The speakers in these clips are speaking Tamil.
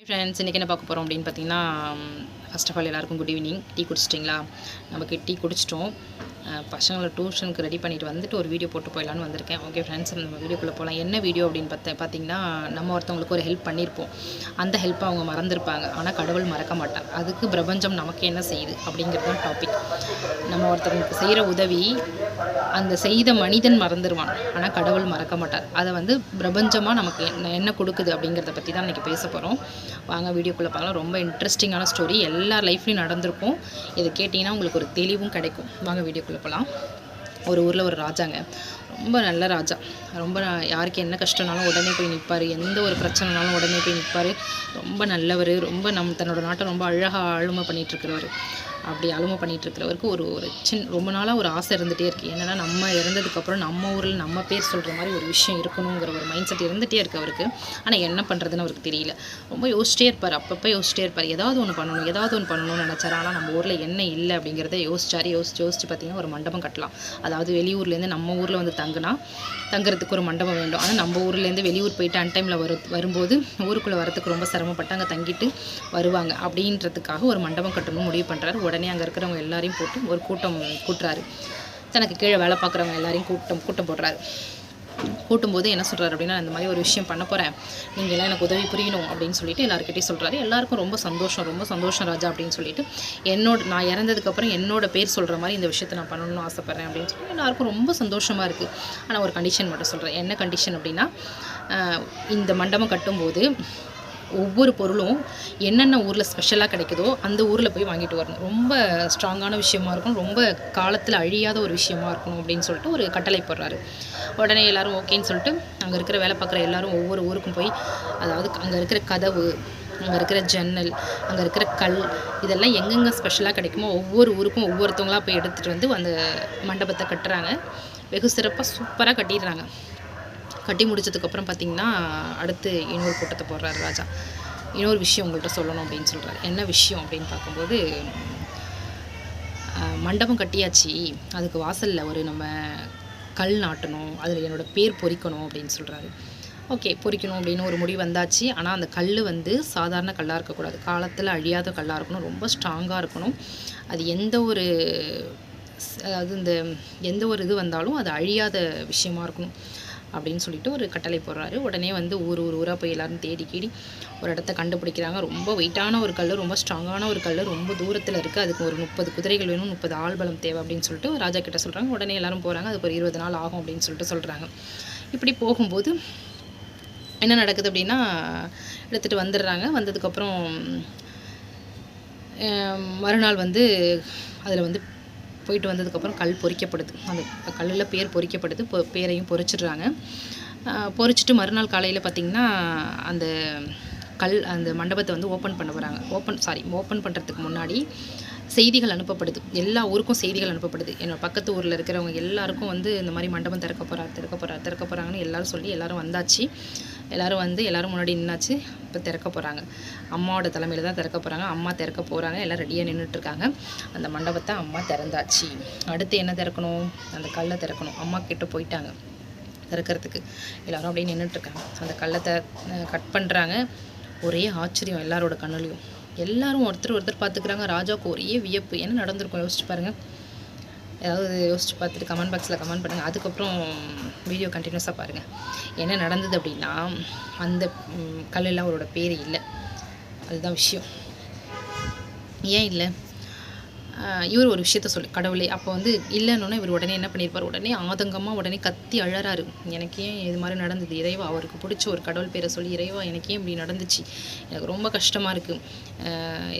ஃப்ரெண்ட்ஸ் இன்றைக்கி என்ன பார்க்க போகிறோம் அப்படின்னு பார்த்தீங்கன்னா ஃபர்ஸ்ட் ஆஃப் ஆல் எல்லாருக்கும் குட் ஈவினிங் டீ குடிச்சிட்டிங்களா? நமக்கு டீ குடிச்சிட்டோம். பசங்களை டியூஷனுக்கு ரெடி பண்ணிட்டு வந்துட்டு ஒரு வீடியோ போட்டு போயிடலான்னு வந்திருக்கேன். ஓகே ஃப்ரெண்ட்ஸ் நம்ம வீடியோக்குள்ளே போகலாம் என்ன வீடியோ அப்படின்னு பார்த்த பார்த்தீங்கன்னா நம்ம ஒருத்தவங்களுக்கு ஒரு ஹெல்ப் பண்ணியிருப்போம் அந்த ஹெல்ப்பை அவங்க மறந்துருப்பாங்க. ஆனால் கடவுள் மறக்க மாட்டார். அதுக்கு பிரபஞ்சம் நமக்கு என்ன செய்யுது அப்படிங்கிறது தான் டாபிக் நம்ம ஒருத்தவங்களுக்கு செய்கிற உதவி அந்த செய்த மனிதன் மறந்துடுவான் ஆனால் கடவுள் மறக்க மாட்டார். அதை வந்து பிரபஞ்சமாக நமக்கு என்ன என்ன கொடுக்குது அப்படிங்கிறத பற்றி தான் இன்றைக்கி பேச போகிறோம் வாங்க வீடியோக்குள்ளே பார்க்கலாம் ரொம்ப இன்ட்ரெஸ்டிங்கான ஸ்டோரி எல்லா லைஃப்லையும் நடந்திருக்கும். இதை கேட்டிங்கன்னா உங்களுக்கு ஒரு தெளிவும் கிடைக்கும். வாங்க வீடியோக்குள்ளே போகலாம் ஒரு ஊரில் ஒரு ராஜாங்க. ரொம்ப நல்ல ராஜா. ரொம்ப யாருக்கு என்ன கஷ்டம்னாலும் உடனே போய் நிற்பார் எந்த ஒரு பிரச்சனைனாலும் உடனே போய் நிற்பார் ரொம்ப நல்லவர். ரொம்ப நம் தன்னோட நாட்டை ரொம்ப அழகாக ஆளுமை பண்ணிகிட்ருக்கிறவர் அப்படி அலுமை பண்ணிட்டு இருக்கிறவருக்கு ஒரு ஒரு சின்ன ரொம்ப நாளாக ஒரு ஆசை இருந்துகிட்டே இருக்குது என்னென்னா நம்ம இறந்ததுக்கப்புறம் நம்ம ஊரில் நம்ம பேர் சொல்கிற மாதிரி ஒரு விஷயம் இருக்கணுங்கிற ஒரு மைண்ட் செட் இருந்துகிட்டே இருக்குது அவருக்கு. ஆனால் என்ன பண்ணுறதுன்னு அவருக்கு தெரியல. ரொம்ப யோசிச்சிட்டே இருப்பார். அப்பப்போ யோசிச்சிட்டே இருப்பார். ஏதாவது ஒன்று பண்ணணும் ஏதாவது ஒன்று பண்ணணும்னு நினச்சார். ஆனால் நம்ம ஊரில் என்ன இல்லை அப்படிங்கிறத யோசிச்சார். யோசிச்சு யோசிச்சு பார்த்தீங்கன்னா ஒரு மண்டபம் கட்டலாம். அதாவது வெளியூர்லேருந்து நம்ம ஊரில் வந்து தங்குனா தங்குறதுக்கு ஒரு மண்டபம் வேண்டும். ஆனால் நம்ம ஊர்லேருந்து வெளியூர் போயிட்டு அன் டைமில் வரு வரும்போது ஊருக்குள்ளே வரத்துக்கு ரொம்ப சிரமப்பட்டு அங்கே தங்கிட்டு வருவாங்க. அப்படின்றதுக்காக ஒரு மண்டபம் கட்டணும்னு முடிவு பண்ணுறாரு உடனே அங்கே இருக்கிறவங்க எல்லாரையும் போட்டு ஒரு கூட்டம் கூட்டுறாரு. தனக்கு கீழே வேலை பார்க்குறவங்க எல்லாரையும் கூட்டம் கூட்டம் போடுறாரு. கூட்டும்போது என்ன சொல்கிறாரு அப்படின்னா இந்த மாதிரி ஒரு விஷயம் பண்ண போகிறேன் நீங்கள் எல்லாம் எனக்கு உதவி புரியணும் அப்படின்னு சொல்லிட்டு எல்லாருக்கிட்டையும் சொல்கிறாரு எல்லாருக்கும் ரொம்ப சந்தோஷம் ரொம்ப சந்தோஷம் ராஜா அப்படின்னு சொல்லிட்டு என்னோட நான் இறந்ததுக்கப்புறம் என்னோட பேர் சொல்கிற மாதிரி இந்த விஷயத்தை நான் பண்ணணும்னு ஆசைப்பட்றேன் அப்படின்னு சொல்லி எல்லாருக்கும் ரொம்ப சந்தோஷமாக இருக்குது ஆனால் ஒரு கண்டிஷன் மட்டும் சொல்கிறேன் என்ன கண்டிஷன் அப்படின்னா இந்த மண்டபம் கட்டும்போது ஒவ்வொரு பொருளும் என்னென்ன ஊரில் ஸ்பெஷலாக கிடைக்குதோ அந்த ஊரில் போய் வாங்கிட்டு வரணும். ரொம்ப ஸ்ட்ராங்கான விஷயமா இருக்கும் ரொம்ப காலத்தில் அழியாத ஒரு விஷயமா இருக்கணும் அப்படின்னு சொல்லிட்டு ஒரு கட்டளை போடுறாரு. உடனே எல்லாரும் ஓகேன்னு சொல்லிட்டு அங்கே இருக்கிற வேலை பார்க்குற எல்லாரும் ஒவ்வொரு ஊருக்கும் போய் அதாவது அங்கே இருக்கிற கதவு அங்கே இருக்கிற ஜன்னல் அங்கே இருக்கிற கல் இதெல்லாம் எங்கெங்கே ஸ்பெஷலாக கிடைக்குமோ ஒவ்வொரு ஊருக்கும் ஒவ்வொருத்தவங்களாக போய் எடுத்துகிட்டு வந்து அந்த மண்டபத்தை கட்டுறாங்க. வெகு சிறப்பாக சூப்பராக கட்டிடுறாங்க. கட்டி முடிச்சதுக்கப்புறம் பார்த்தீங்கன்னா அடுத்து இன்னொரு கூட்டத்தை போடுறாரு ராஜா. இன்னொரு விஷயம் உங்கள்கிட்ட சொல்லணும் அப்படின்னு சொல்கிறாரு என்ன விஷயம் அப்படின்னு பார்க்கும்போது மண்டபம் கட்டியாச்சு. அதுக்கு வாசலில் ஒரு நம்ம கல் நாட்டணும் அதில் என்னோட பேர் பொறிக்கணும் அப்படின்னு சொல்கிறாரு ஓகே பொறிக்கணும் அப்படின்னு ஒரு முடிவு வந்தாச்சு. ஆனால் அந்த கல் வந்து சாதாரண கல்லாக இருக்கக்கூடாது. காலத்தில் அழியாத கல்லாக இருக்கணும் ரொம்ப ஸ்ட்ராங்காக இருக்கணும். அது எந்த ஒரு அதாவது இந்த எந்த ஒரு இது வந்தாலும் அது அழியாத விஷயமா இருக்கணும். அப்படின்னு சொல்லிட்டு ஒரு கட்டளை போடுறாரு. உடனே வந்து ஊர் ஊர் ஊராக போய் எல்லாரும் தேடி கீடி ஒரு இடத்த கண்டுபிடிக்கிறாங்க. ரொம்ப வெயிட்டான ஒரு கல் ரொம்ப ஸ்ட்ராங்கான ஒரு கல் ரொம்ப தூரத்தில் இருக்குது அதுக்கு ஒரு முப்பது குதிரைகள் வேணும் முப்பது ஆள் பலம் தேவை அப்படின்னு சொல்லிட்டு ராஜா கிட்ட சொல்கிறாங்க உடனே எல்லாரும் போகிறாங்க அதுக்கு ஒரு இருபது நாள் ஆகும் அப்படின்னு சொல்லிட்டு சொல்கிறாங்க இப்படி போகும்போது என்ன நடக்குது அப்படின்னா எடுத்துகிட்டு வந்துடுறாங்க. வந்ததுக்கப்புறம் மறுநாள் வந்து அதில் வந்து போயிட்டு வந்ததுக்கப்புறம் கல் பொறிக்கப்படுது. அந்த கல்லில் பேர் பொறிக்கப்படுது. பொ பேரையும் பொறிச்சிடுறாங்க. பொறிச்சிட்டு மறுநாள் காலையில் பார்த்திங்கன்னா அந்த கல் அந்த மண்டபத்தை வந்து ஓப்பன் பண்ண போகிறாங்க ஓப்பன் சாரி ஓப்பன் பண்ணுறதுக்கு முன்னாடி செய்திகள் அனுப்பப்படுது. எல்லா ஊருக்கும் செய்திகள் அனுப்பப்படுது. என்னோட பக்கத்து ஊரில் இருக்கிறவங்க எல்லாருக்கும் வந்து இந்த மாதிரி மண்டபம் திறக்க போகிறார் திறக்க போகிறார் திறக்க போகிறாங்கன்னு எல்லாரும் சொல்லி எல்லாரும் வந்தாச்சு. எல்லோரும் வந்து எல்லாரும் முன்னாடி நின்னாச்சு. இப்போ திறக்க போகிறாங்க அம்மாவோட தலைமையில் தான் திறக்க போகிறாங்க அம்மா திறக்க போகிறாங்க எல்லாம் ரெடியாக நின்றுட்டுருக்காங்க அந்த மண்டபத்தை அம்மா திறந்தாச்சு. அடுத்து என்ன திறக்கணும்? அந்த கல்லை திறக்கணும். அம்மா கிட்ட போயிட்டாங்க திறக்கிறதுக்கு. எல்லாரும் அப்படியே நின்றுட்டுருக்காங்க அந்த கல்லை த கட் பண்ணுறாங்க ஒரே ஆச்சரியம் எல்லாரோட கண்ணுலையும். எல்லாரும் ஒருத்தர் ஒருத்தர் பார்த்துக்கிறாங்க. ராஜாவுக்கு ஒரே வியப்பு. என்ன நடந்திருக்கும்? யோசிச்சு பாருங்கள் ஏதாவது யோசிச்சு பார்த்துட்டு கமெண்ட் பாக்ஸில் கமெண்ட் பண்ணுங்கள் அதுக்கப்புறம் வீடியோ கண்டினியூஸாக பாருங்கள் என்ன நடந்தது அப்படின்னா அந்த கல்லெல்லாம் அவரோட பேர் இல்லை. அதுதான் விஷயம். ஏன் இல்லை? இவர் ஒரு விஷயத்த சொல்லி கடவுளே அப்போ வந்து இல்லைன்னொன்னே இவர் உடனே என்ன பண்ணியிருப்பார் உடனே ஆதங்கமாக உடனே கத்தி அழறாரு. எனக்கு ஏன் இது மாதிரி நடந்தது? இறைவா அவருக்கு பிடிச்ச ஒரு கடவுள் பேரை சொல்லி இறைவா எனக்கு ஏன் இப்படி நடந்துச்சு? எனக்கு ரொம்ப கஷ்டமாக இருக்குது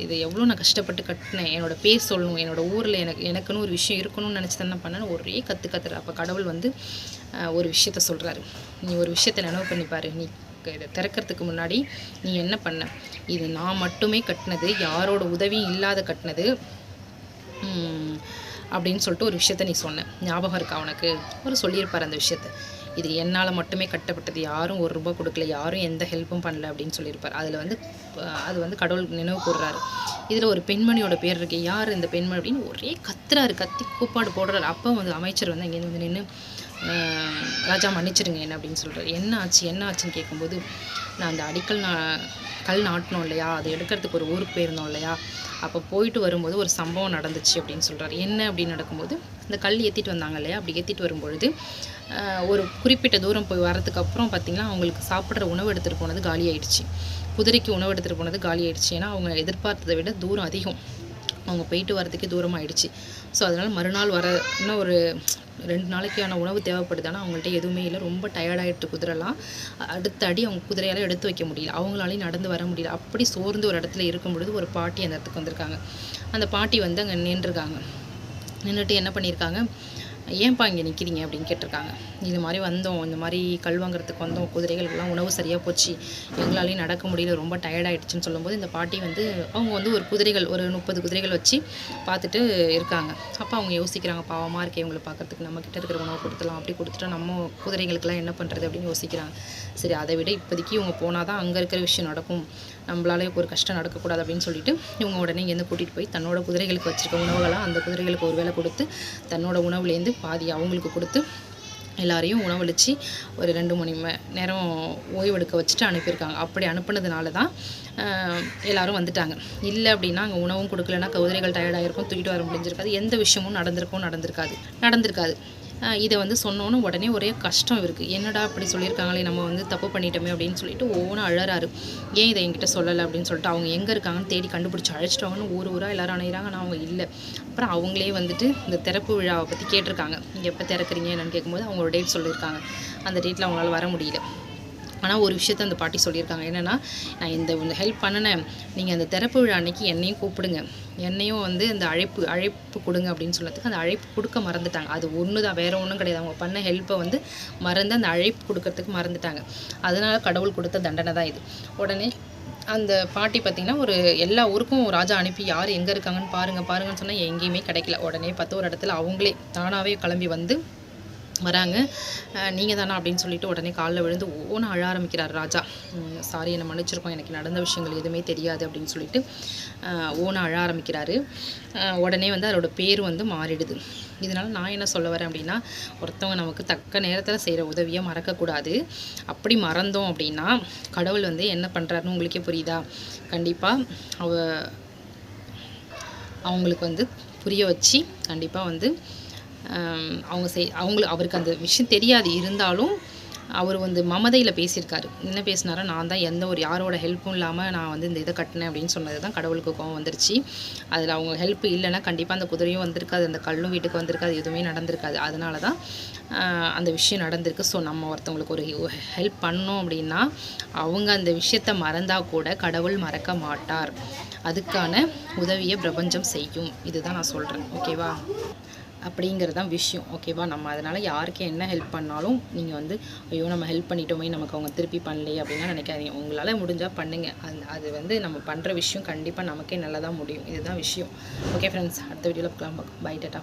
இது எவ்வளோ நான் கஷ்டப்பட்டு கட்டினேன். என்னோட பேர் சொல்லணும். என்னோடய ஊரில் எனக்கு எனக்குன்னு ஒரு விஷயம் இருக்கணும்னு நினச்சி தானே பண்ணேன்னு ஒரே கற்று கத்துற அப்போ கடவுள் வந்து ஒரு விஷயத்த சொல்கிறாரு நீ ஒரு விஷயத்தை நினைவு பண்ணிப்பாரு நீ இதை திறக்கிறதுக்கு முன்னாடி நீ என்ன பண்ண? இது நான் மட்டுமே கட்டினது யாரோட உதவியும் இல்லாத கட்டினது அப்படின்னு சொல்லிட்டு ஒரு விஷயத்த நீ சொன்ன. ஞாபகம் இருக்கா உனக்கு? ஒரு சொல்லியிருப்பார் அந்த விஷயத்த. இது என்னால் மட்டுமே கட்டப்பட்டது. யாரும் ஒரு ரூபா கொடுக்கல. யாரும் எந்த ஹெல்ப்பும் பண்ணல அப்படின்னு சொல்லியிருப்பார். அதில் வந்து அது வந்து கடவுள் நினைவு கூடுறாரு இதில் ஒரு பெண்மணியோட பேர் இருக்கு. யார் இந்த பெண்மணி அப்படின்னு ஒரே கத்துறாரு. கத்தி கூப்பாடு போடுறாரு. அப்போ வந்து அமைச்சர் வந்து அங்கேருந்து வந்து நின்று ராஜா மன்னிச்சிடுங்க என்ன? அப்படின்னு சொல்கிறார் என்ன ஆச்சு? என்ன ஆச்சுன்னு கேட்கும்போது நான் அந்த அடிக்கல் நான் கல் நாட்டினோம் இல்லையா? அதை எடுக்கிறதுக்கு ஒரு ஊருக்கு போயிருந்தோம் இல்லையா? அப்போ போயிட்டு வரும்போது ஒரு சம்பவம் நடந்துச்சு அப்படின்னு சொல்கிறார் என்ன அப்படின்னு நடக்கும்போது இந்த கல் ஏற்றிட்டு வந்தாங்க இல்லையா? அப்படி ஏற்றிட்டு வரும்பொழுது ஒரு குறிப்பிட்ட தூரம் போய் வரதுக்கு அப்புறம் பார்த்திங்கன்னா அவங்களுக்கு சாப்பிட்ற உணவு எடுத்துகிட்டு போனது காலி ஆயிடுச்சு. குதிரைக்கு உணவு எடுத்துகிட்டு போனது காலி ஆயிடுச்சு. ஏன்னா அவங்க எதிர்பார்த்ததை விட தூரம் அதிகம். அவங்க போயிட்டு வரதுக்கே தூரம் ஆயிடுச்சு. ஸோ அதனால் மறுநாள் வர இன்னும் ஒரு ரெண்டு நாளைக்கான உணவு தேவைப்படுது ஆனால் அவங்கள்ட்ட எதுவுமே இல்லை. ரொம்ப டயர்டாயிட்டு குதிரைலாம். அடுத்த அடி அவங்க குதிரையால் எடுத்து வைக்க முடியல. அவங்களாலையும் நடந்து வர முடியல. அப்படி சோர்ந்து ஒரு இடத்துல இருக்கும் பொழுது ஒரு பாட்டி அந்த இடத்துக்கு வந்திருக்காங்க. அந்த பாட்டி வந்து அங்கே நின்றுருக்காங்க. நின்றுட்டு என்ன பண்ணியிருக்காங்க ஏன்பா இங்கே நிற்கிறீங்க அப்படின்னு கேட்டிருக்காங்க. இது மாதிரி வந்தோம் இந்த மாதிரி கல் வாங்குறதுக்கு வந்தோம் குதிரைகளுக்கெல்லாம் உணவு சரியாக போச்சு எங்களாலையும் நடக்க முடியல ரொம்ப டயர்டாயிடுச்சுன்னு சொல்லும்போது இந்த பாட்டி வந்து அவங்க வந்து ஒரு குதிரைகள் ஒரு முப்பது குதிரைகள் வச்சு பார்த்துட்டு இருக்காங்க. அப்போ அவங்க யோசிக்கிறாங்க பாவமாக இருக்கே இவங்களை பார்க்கறதுக்கு நம்ம கிட்ட இருக்கிற உணவு கொடுத்துலாம் அப்படி கொடுத்துட்டா நம்ம குதிரைகளுக்கெல்லாம் என்ன பண்ணுறது அப்படின்னு யோசிக்கிறாங்க. சரி அதை விட இப்போதைக்கு இவங்க போனால் தான் அங்கே இருக்கிற விஷயம் நடக்கும். நம்மளால ஒரு கஷ்டம் நடக்கக்கூடாது அப்படின்னு சொல்லிட்டு இவங்க உடனே இங்கேருந்து கூட்டிகிட்டு போய் தன்னோட குதிரைகளுக்கு வச்சிருக்க உணவுகளாக அந்த குதிரைகளுக்கு ஒரு வேலை கொடுத்து தன்னோட உணவுலேருந்து பாதி அவங்களுக்கு கொடுத்து எல்லாரையும் உணவளித்து ஒரு ரெண்டு மணி நேரம் ஓய்வெடுக்க வச்சுட்டு அனுப்பியிருக்காங்க. அப்படி அனுப்புனதுனால தான் எல்லாரும் வந்துட்டாங்க. இல்லை அப்படின்னா அங்கே உணவும் கொடுக்கலன்னா குதிரைகள் டயர்டாயிருக்கும் தூக்கிட்டு வர முடிஞ்சிருக்காது. எந்த விஷயமும் நடந்திருக்கும் நடந்திருக்காது. நடந்திருக்காது. இதை வந்து சொன்னோன்னு உடனே ஒரே கஷ்டம் இருக்குது என்னடா அப்படி சொல்லியிருக்காங்களே நம்ம வந்து தப்பு பண்ணிட்டோமே அப்படின்னு சொல்லிட்டு ஒவ்வொன்றும் அழறாரு. ஏன் இதை என்கிட்ட சொல்லலை அப்படின்னு சொல்லிட்டு அவங்க எங்கே இருக்காங்கன்னு தேடி கண்டுபிடிச்சி அழைச்சிட்டாங்கன்னு ஊர் ஊராக எல்லாரும் அணையிறாங்க ஆனால் அவங்க இல்லை. அப்புறம் அவங்களே வந்துட்டு இந்த திறப்பு விழாவை பற்றி கேட்டிருக்காங்க. நீங்கள் எப்போ திறக்கிறீங்க என்னென்னு கேட்கும்போது அவங்களோட டேட் சொல்லியிருக்காங்க. அந்த டேட்டில் அவங்களால வர முடியல. ஆனால் ஒரு விஷயத்த அந்த பாட்டி சொல்லியிருக்காங்க. என்னென்னா நான் இந்த ஒன்று ஹெல்ப் பண்ணினேன் நீங்கள் அந்த திறப்பு விழா அன்னைக்கு என்னையும் கூப்பிடுங்க. என்னையும் வந்து அந்த அழைப்பு அழைப்பு கொடுங்க அப்படின்னு சொன்னதுக்கு அந்த அழைப்பு கொடுக்க மறந்துட்டாங்க. அது ஒன்று தான் வேறு ஒன்றும் கிடையாது. அவங்க பண்ண ஹெல்ப்பை வந்து மறந்து அந்த அழைப்பு கொடுக்கறதுக்கு மறந்துட்டாங்க. அதனால் கடவுள் கொடுத்த தண்டனை தான் இது. உடனே அந்த பாட்டி பார்த்திங்கன்னா ஒரு எல்லா ஊருக்கும் ராஜா அனுப்பி யார் எங்கே இருக்காங்கன்னு பாருங்கள் பாருங்கன்னு சொன்னால் எங்கேயுமே கிடைக்கல. உடனே பார்த்து ஒரு இடத்துல அவங்களே தானாகவே கிளம்பி வந்து வராங்க. நீங்கள் தானா அப்படின்னு சொல்லிட்டு உடனே காலில் விழுந்து ஓன அழ ஆரம்பிக்கிறார் ராஜா. சாரி என்னை மன்னிச்சிருக்கோம். எனக்கு நடந்த விஷயங்கள் எதுவுமே தெரியாது அப்படின்னு சொல்லிட்டு ஓன அழ ஆரம்பிக்கிறாரு. உடனே வந்து அதோட பேர் வந்து மாறிடுது. இதனால் நான் என்ன சொல்ல வரேன் அப்படின்னா ஒருத்தவங்க நமக்கு தக்க நேரத்தில் செய்கிற உதவியை மறக்கக்கூடாது. அப்படி மறந்தோம் அப்படின்னா கடவுள் வந்து என்ன பண்ணுறாருன்னு உங்களுக்கே புரியுதா? கண்டிப்பாக அவ அவங்களுக்கு வந்து புரிய வச்சு கண்டிப்பாக வந்து அவங்க செய் அவங்களுக்கு அவருக்கு அந்த விஷயம் தெரியாது. இருந்தாலும் அவர் வந்து மமதையில் பேசியிருக்காரு. என்ன பேசினாரோ நான் தான் எந்த ஒரு யாரோட ஹெல்ப்பும் இல்லாமல் நான் வந்து இந்த இதை கட்டினேன் அப்படின்னு சொன்னது தான் கடவுளுக்கு கோவம் வந்துருச்சு. அதில் அவங்க ஹெல்ப் இல்லைன்னா கண்டிப்பாக அந்த குதிரையும் வந்திருக்காது அந்த கல்லும் வீட்டுக்கு வந்திருக்காது எதுவுமே நடந்திருக்காது. அதனால தான் அந்த விஷயம் நடந்திருக்கு. ஸோ நம்ம ஒருத்தவங்களுக்கு ஒரு ஹெல்ப் பண்ணோம் அப்படின்னா அவங்க அந்த விஷயத்தை மறந்தால் கூட கடவுள் மறக்க மாட்டார். அதுக்கான உதவியை பிரபஞ்சம் செய்யும். இதுதான் நான் சொல்கிறேன் ஓகேவா அப்படிங்கிறது தான் விஷயம் ஓகேவா? நம்ம அதனால் யாருக்கு என்ன ஹெல்ப் பண்ணாலும் நீங்கள் வந்து ஐயோ நம்ம ஹெல்ப் பண்ணிட்டோமே நமக்கு அவங்க திருப்பி பண்ணலையே அப்படின்லாம் நினைக்காதீங்க. உங்களால் முடிஞ்சால் பண்ணுங்கள் அது அது வந்து நம்ம பண்ணுற விஷயம் கண்டிப்பாக நமக்கே நல்லதாக முடியும். இதுதான் விஷயம். ஓகே ஃப்ரெண்ட்ஸ் அடுத்த வீடியோவில் பார்க்கலாம். By tata